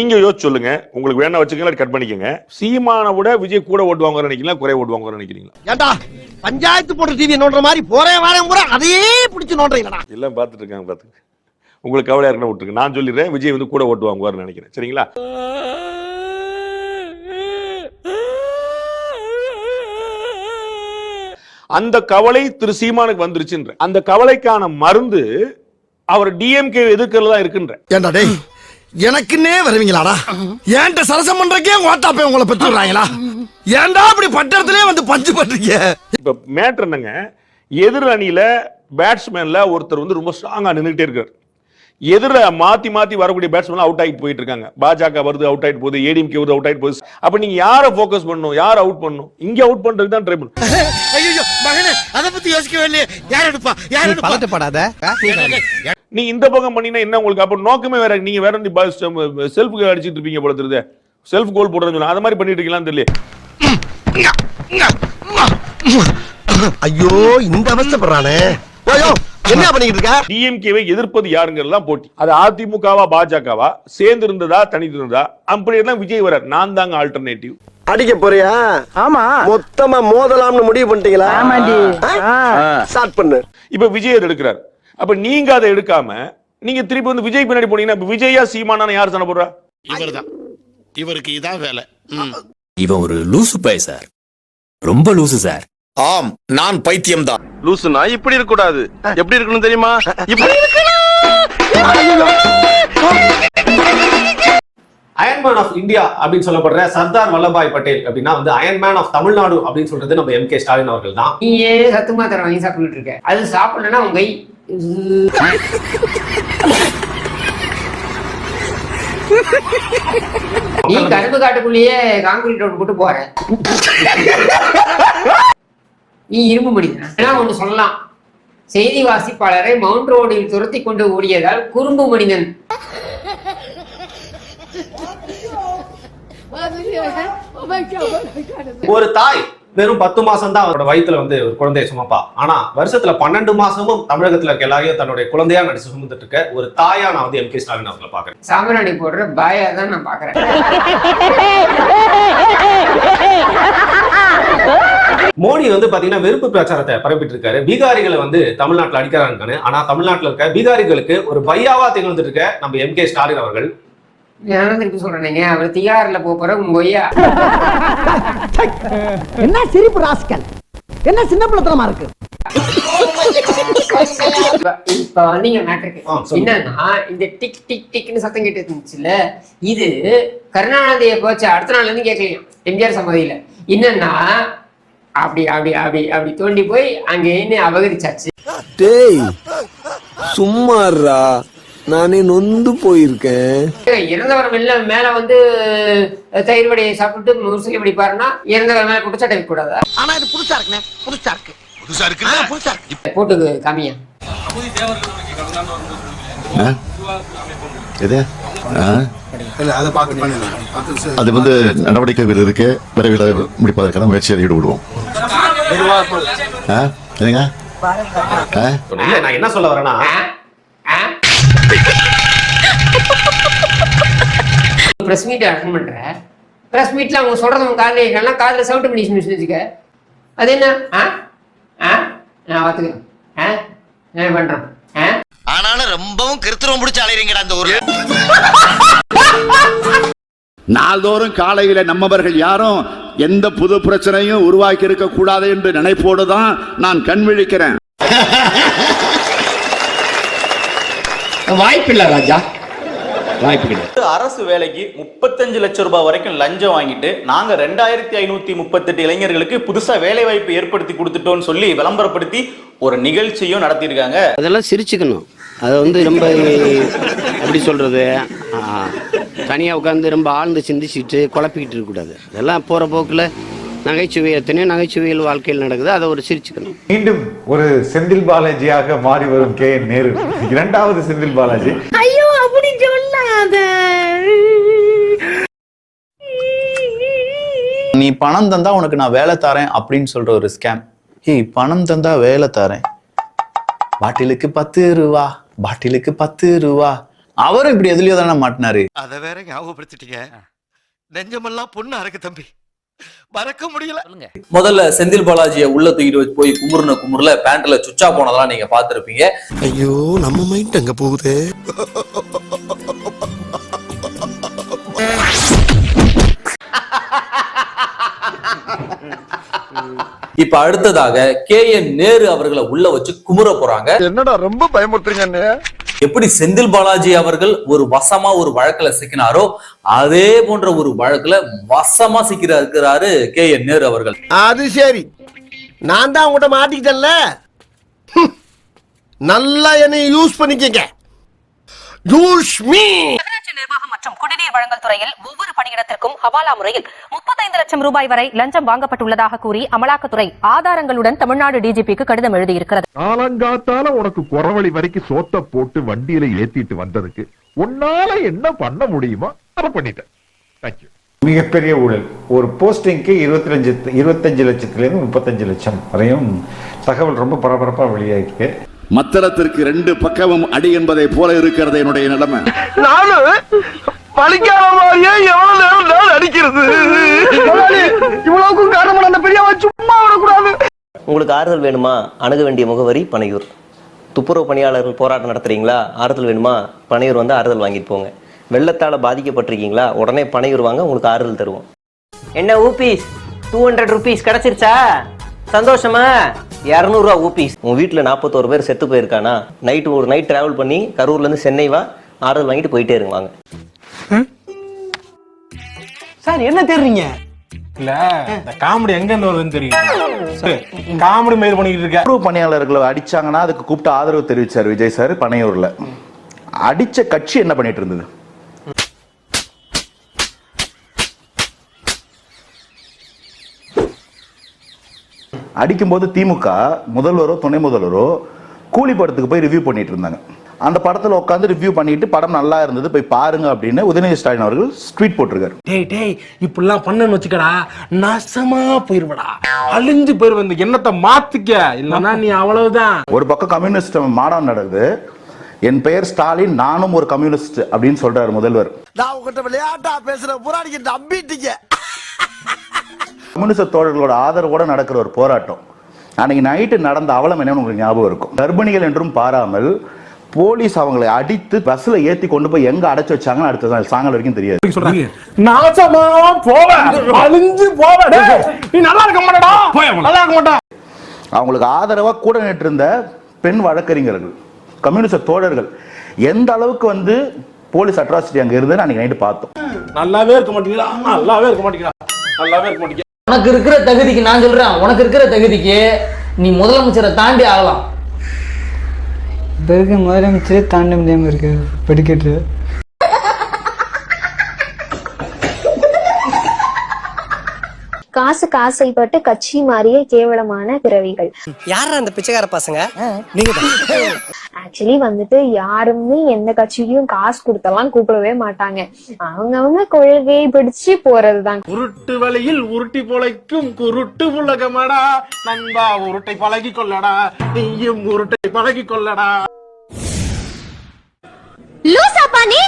நீங்க யோசிச்சு சொல்லுங்க. உங்களுக்கு வேணா வச்சுக்கங்களா கட் பண்ணிக்கங்க. சீமானை விட விஜய் கூட ஓட்டு வாங்குவார் நினைக்கிறீங்களா? குறை ஓட்டு வாங்குவார் நினைக்கிறீங்களா? ஏண்டா? பஞ்சாயத்து போட்ட டிவி நோண்டுற மாதிரி போறேன் வரேன் பூரா அதையே பிடிச்சு நோண்டுறீங்களா எல்லாம் பார்த்துட்டு இருக்காங்க பார்த்துக்க. உங்களுக்கு கவலையா இருக்கணும் விட்டுருங்க. நான் சொல்லிடுறேன் விஜய் வந்து கூட ஓட்டு வாங்குவார்னு நினைக்கிறேன். சரிங்களா? அந்த கவலை திரு சீமானுக்கு வந்துருச்சுன்ற. அந்த கவலைக்கான மருந்து அவர் டிஎம்கே எதிர்க்கிறதா இருக்குன்ற. ஏண்டா டேய்? எனக்குன்னே வருவீங்களாடா? ஏன்ட்ட சரசம் பண்றக்கே ஓட்டாப்பே உங்களை பெற்று விடுறாங்களா? ஏன்டா அப்படி பட்டத்திலே வந்து பஞ்சு பண்றீங்க? இப்ப மேட்ரு என்னங்க? எதிர் அணியில பேட்ஸ்மேன்ல ஒருத்தர் வந்து ரொம்ப ஸ்ட்ராங்கா நின்றுட்டே இருக்காரு. எதிர மாத்தி மாத்தி வரக்கூடிய பேட்ஸ்மேன் அவுட் ஆகிட்டு போயிட்டு இருக்காங்க. பாஜக வருது அவுட் ஆயிட்டு போகுது ஏடிஎம்கே வருது அவுட் ஆயிட்டு போகுது. அப்ப நீங்க யாரை ஃபோக்கஸ் பண்ணணும்? யாரை அவுட் பண்ணணும்? இங்க அவுட் பண்றதுக்கு தான் ட்ரை ஐயோ மகனே அத பத்தி யோசிக்கவே இல்லையே. யார் எடுப்பா? யார் எடுப்பா? பதட்டப்படாத. நீ இந்த பக்கம் பண்ணீங்கன்னா என்ன உங்களுக்கு? அப்ப நோக்கமே வேற நீங்க வேற செல்ஃப் அடிச்சிட்டு இருப்பீங்க போல தெரியுது. செல்ஃப் கோல் போடுறேன்னு சொன்னா அது மாதிரி பண்ணிட்டு இருக்கீங்களான்னு தெரியல ஐயோ இந்த அவஸ்தைப்படுறானே. ஐயோ என்ன பண்ணிக்கிட்டு இருக்க? டிஎம்கேவை எதிர்ப்பது யாருங்கிறதுலாம் போட்டி. அது அதிமுகவா பாஜகவா? சேர்ந்து இருந்ததா தனித்து இருந்ததா அப்படி எல்லாம் விஜய் வரார் நான் தாங்க ஆல்டர்னேட்டிவ் அடிக்க போறியா? ஆமா. மொத்தமா மோதலாம்னு முடிவு பண்ணிட்டீங்களா? ஆமாண்டி. ஸ்டார்ட் பண்ணு. இப்ப விஜய் எடுக்கிறார். அப்ப நீங்க அதை எடுக்காம நீங்க திருப்பி வந்து விஜய் பின்னாடி போனீங்கன்னா இப்ப விஜயா சீமானா யார் சண்டை போடுறா? இவர்தான். இவருக்கு இதான் வேலை. இவன் ஒரு லூசு பய சார். ரொம்ப லூசு சார். ஆம் நான் பைத்தியம்தான். லூசுனா இப்படி இருக்க கூடாது எப்படி இருக்கணும் தெரியுமா? இப்படி அயன்மேன் ஆஃப் இந்தியா அப்படின்னு சொல்லப்படுற சர்தார் வல்லபாய் பட்டேல் அப்படின்னா வந்து அயன்மேன் ஆஃப் தமிழ்நாடு அப்படின்னு சொல்றது நம்ம எம் கே ஸ்டாலின் அவர்கள் தான் நீயே சத்து மாத்திரை வாங்கி சாப்பிட்டுட்டு இருக்க. அது சாப்பிடலன்னா உங்க நீ கரும்பு காட்டுக்குள்ளேயே காங்கிரீட் ரோடு போட்டு போற. நீ இரும்பு மனிதன் ஏன்னா ஒண்ணு சொல்லலாம். செய்தி வாசிப்பாளரை மவுண்ட் ரோடில் துரத்தி கொண்டு ஓடியதால் குறும்பு மனிதன். ஒரு தாய் வெறும் பத்து மாசம் தான் அவரோட வயித்துல வந்து ஒரு குழந்தையை சுமப்பா. ஆனா வருஷத்துல பன்னெண்டு மாசமும் தமிழகத்துல இருக்க எல்லாரையும் தன்னுடைய குழந்தையா நடிச்சு சுமந்துட்டு இருக்க ஒரு தாயா நான் வந்து எம் கே ஸ்டாலின் அவர்களை பாக்குறேன் சாம்பிராணி போடுற பாயா தான் நான் பாக்குறேன் மோடி வந்து பாத்தீங்கன்னா வெறுப்பு பிரச்சாரத்தை பரப்பிட்டு இருக்காரு பீகாரிகளை வந்து தமிழ்நாட்டுல அடிக்கிறாங்கன்னு. ஆனா தமிழ்நாட்டுல இருக்க பீகாரிகளுக்கு ஒரு பையாவா திகழ்ந்துட்டு இருக்க நம்ம எம் கே ஸ்டாலின் அவர்கள் நான் திருப்பி சொல்றேனேங்க அவர் திகாரில் போற உங்க ஒய்யா என்ன சிரிப்பு ராஸ்கல்? என்ன சின்ன பிள்ளைத்தனமா இருக்கு? இப்ப வந்தீங்க மேட்ருக்கு. என்னன்னா இந்த டிக் டிக் டிக்னு சத்தம் கேட்டு இருந்துச்சுல்ல இது கருணாநிதியை போச்சு அடுத்த நாள்ல இருந்து கேட்கலையும் எம்ஜிஆர் சம்மதியில. என்னன்னா அப்படி அப்படி அப்படி அப்படி தோண்டி போய் அங்க என்ன அபகரிச்சாச்சு? டேய் சும்மாறா நானே நொந்து போயிருக்கேன். இறந்தவர் வெளில மேல வந்து தயிர் வடையை சாப்பிட்டு முசுலி படிப்பாருன்னா இறந்தவர் மேல குற்றச்சாட்டை வைக்க கூடாதா? ஆனா இது புதுசா இருக்குண்ணே புதுசா இருக்கு. புதுசா இருக்குல்ல? புதுசா இருக்கு. போட்டு காமியா. எது? ஆ? அது வந்து நடவடிக்கைகள் இருக்கு. விரைவில் முடிப்பதற்கான முயற்சியை ஈடுபடுவோம் ஆ? என்னங்க? ஆ? இல்ல நான் என்ன சொல்ல வரேன்னா பிரஸ் மீட் அட்டன் பண்ற பிரஸ் மீட்ல அவங்க சொல்றது உங்க காதுல கேட்கலாம் காதுல சவுண்ட் பண்ணி மிஷின் வச்சுக்க. அது என்ன? ஆ? ஆ? நான் பார்த்துக்கிறேன். ஆ? நான் பண்றேன் ஆ? ஆனாலும் ரொம்பவும் கிருத்திரம் பிடிச்ச அலைறீங்கடா அந்த ஊர்ல. நாள்தோறும் காலையில நம்மவர்கள் யாரும் எந்த புது பிரச்சனையும் உருவாக்கி இருக்க கூடாது என்று நினைப்போடு தான் நான் கண் விழிக்கிறேன். வாய்ப்பில்லை ராஜா. வாய்ப்பு கிடையாது. அரசு வேலைக்கு முப்பத்தஞ்சு லட்சம் ரூபாய் வரைக்கும் லஞ்சம் வாங்கிட்டு நாங்க ரெண்டாயிரத்தி ஐநூத்தி முப்பத்தெட்டு இளைஞர்களுக்கு புதுசா வேலை வாய்ப்பு ஏற்படுத்தி கொடுத்துட்டோம்னு சொல்லி விளம்பரப்படுத்தி ஒரு நிகழ்ச்சியும் நடத்தியிருக்காங்க. அதெல்லாம் சிரிச்சுக்கணும். அதை வந்து ரொம்ப எப்படி சொல்றது? தனியாக உட்காந்து ரொம்ப ஆழ்ந்து சிந்திச்சுட்டு குழப்பிக்கிட்டு இருக்கக்கூடாது. அதெல்லாம் போகிற போக்கில் நகைச்சுவை எத்தனையோ நகைச்சுவைகள் வாழ்க்கையில் நடக்குது. அதை ஒரு சிரிச்சுக்கணும். மீண்டும் ஒரு செந்தில் பாலாஜியாக மாறி வரும் கே. என் நேரு. இரண்டாவது செந்தில் பாலாஜி. ஐயோ அப்படி சொல்லாத. நீ பணம் தந்தா உனக்கு நான் வேலை தரேன் அப்படின்னு சொல்ற ஒரு ஸ்கேம் ஏய் பணம் தந்தா வேலை தரேன். பாட்டிலுக்கு பத்து ரூபா பாட்டிலுக்கு பத்து ரூபா அவரும் இப்படி எதுலயோ தானே மாட்டினாரு. அத வேற ஞாபகப்படுத்திட்டீங்க. நெஞ்சமெல்லாம் பொண்ணு அறக்கு தம்பி. மறக்க முடியல. முதல்ல செந்தில் பாலாஜியை உள்ள தூக்கிட்டு வச்சு போய் குமுறுன குமுறுல பேண்ட்ல சுச்சா போனதெல்லாம் நீங்க பாத்திருப்பீங்க ஐயோ நம்ம மைண்ட் அங்க போகுது? இப்ப அடுத்ததாக கே என் நேரு அவர்களை உள்ள வச்சு குமுற போறாங்க. என்னடா ரொம்ப பயமுறுத்துறீங்க எப்படி செந்தில் பாலாஜி அவர்கள் ஒரு வசமா ஒரு வழக்குல சிக்கினாரோ அதே போன்ற ஒரு வழக்குல வசமா சிக்கிறாரு இருக்கிறாரு கே என் நேரு அவர்கள். அது சரி. நான் தான் உங்கள்கிட்ட மாட்டிக்கிட்டேன்ல. நல்லா என்னை யூஸ் பண்ணிக்கங்க. Use me. நிர்வாகம் மற்றும் குடிநீர் வழங்கல் துறையில் ஒவ்வொரு பணியிடத்திற்கும் ஹவாலா முறையில் முப்பத்தைந்து லட்சம் ரூபாய் வரை லஞ்சம் வாங்கப்பட்டுள்ளதாக கூறி அமலாக்கத்துறை ஆதாரங்களுடன் தமிழ்நாடு டிஜிபிக்கு கடிதம் எழுதியிருக்கிறது. காலங்காத்தால உனக்கு குறவழி வரைக்கும் சோத்த போட்டு வண்டியில ஏத்திட்டு வந்ததுக்கு உன்னால என்ன பண்ண முடியுமோ அதை பண்ணிட்டேன். தேங்க்யூ மிகப்பெரிய ஊழல். ஒரு போஸ்டிங்க்கு இருபத்தஞ்சு இருபத்தஞ்சு லட்சத்திலிருந்து முப்பத்தஞ்சு லட்சம் வரையும் தகவல் ரொம்ப பரபரப்பா வெளியாகிருக்கு மத்தளத்திற்கு ரெண்டு பக்கமும் அடி என்பதை போல இருக்கிறது என்னுடைய நிலைமை. உங்களுக்கு ஆறுதல் வேணுமா? அணுக வேண்டிய முகவரி பனையூர். துப்புரவு பணியாளர்கள் போராட்டம் நடத்துறீங்களா? ஆறுதல் வேணுமா? பனையூர் வந்து ஆறுதல் வாங்கிட்டு போங்க. வெள்ளத்தால பாதிக்கப்பட்டிருக்கீங்களா? உடனே பனையூர் வாங்க உங்களுக்கு ஆறுதல் தருவோம். என்ன ஊபீஸ்? டூ ஹண்ட்ரட் ருபீஸ் கிடைச்சிருச்சா? சந்தோஷமா? இரநூறுவா ஊபீஸ் உன் வீட்டில் நாற்பத்தோரு பேர் செத்து போயிருக்கானா? நைட்டு ஒரு நைட் டிராவல் பண்ணி கரூர்லேருந்து சென்னை வா ஆறுதல் வாங்கிட்டு போயிட்டே இருங்க வாங்க. சார் என்ன தேடுறீங்க? இல்ல இந்த காமெடி எங்க இருந்து வருதுன்னு தெரியும் காமெடி மெயில் பண்ணிட்டு இருக்க துப்புரவு பணியாளர்களை அடிச்சாங்கன்னா அதுக்கு கூப்பிட்டு ஆதரவு தெரிவிச்சார் விஜய் சார் பனையூர்ல. அடிச்ச கட்சி என்ன பண்ணிட்டு இருந்தது? அடிக்கும்போது திமுக முதல்வரோ துணை முதல்வரோ கூலி படத்துக்கு போய் ரிவ்யூ பண்ணிட்டு இருந்தாங்க. அந்த படத்துல உட்காந்து ரிவ்யூ பண்ணிட்டு படம் நல்லா இருந்தது போய் பாருங்க அப்படின்னு உதயநிதி ஸ்டாலின் அவர்கள் ட்வீட் போட்டிருக்காரு. டேய் டேய் இப்படிலாம் பண்ணன்னு வச்சுக்கடா நாசமா போயிருவடா. அழிஞ்சு போயிருவ இந்த எண்ணத்தை மாத்திக்க. இல்லன்னா நீ அவ்வளவுதான். ஒரு பக்கம் கம்யூனிஸ்ட் மாடம் நடக்குது. என் பெயர் ஸ்டாலின் நானும் ஒரு கம்யூனிஸ்ட் அப்படின்னு சொல்றாரு முதல்வர். நான் உங்ககிட்ட விளையாட்டா பேசுற புறாடிக்கு நம்பிட்டீங்க. கம்யூனிஸ்ட் தோழர்களோட ஆதரவோட நடக்கிற ஒரு போராட்டம். அன்னைக்கு நைட்டு நடந்த அவலம் என்னன்னு உங்களுக்கு ஞாபகம் இருக்கும். கர்ப்பிணிகள் என்றும் பாராமல் போலீஸ் அவங்களை அடித்து பஸ்ல ஏத்தி கொண்டு போய் எங்க அடைச்சு வச்சாங்கன்னு அடுத்த சாயங்காலம் வரைக்கும் தெரியாது. நாசமா போவ. அழிஞ்சு போவ. டேய் நீ நல்லா இருக்க மாட்டடா. நல்லா இருக்க மாட்டா. அவங்களுக்கு ஆதரவா கூட நின்றிருந்த பெண் வழக்கறிஞர்கள் கம்யூனிஸ்ட் தோழர்கள் எந்த அளவுக்கு வந்து போலீஸ் அட்ராசிட்டி அங்க இருந்ததுன்னு அன்னைக்கு நைட்டு பார்த்தோம். நல்லாவே இருக்க மாட்டீங்களா நல்லாவே இருக்க மாட்டீங்களா நல்லாவே இருக்க மாட்டீங்க உனக்கு இருக்கிற தகுதிக்கு நான் சொல்றேன். உனக்கு இருக்கிற தகுதிக்கு நீ முதலமைச்சரை தாண்டி ஆகலாம் இப்போ இருக்க முதலமைச்சரே தாண்ட முடியாமல் இருக்கு படிக்கட்டு. காசுக்கு ஆசைப்பட்டு கட்சி மாறிய கேவலமான பிறவிகள். யார் அந்த பிச்சைக்கார பசங்க? ஆக்சுவலி வந்துட்டு யாருமே எந்த கட்சியும் காசு கொடுத்தெல்லாம் கூப்பிடவே மாட்டாங்க. அவங்கவங்க கொள்கை பிடிச்சு போறதுதான். உருட்டு வழியில் உருட்டி பொழைக்கும் குருட்டு உலகமாடா. நண்பா உருட்டை பழகி கொள்ளடா. நீயும் உருட்டை பழகி கொள்ளடா. லூசாப்பா நீ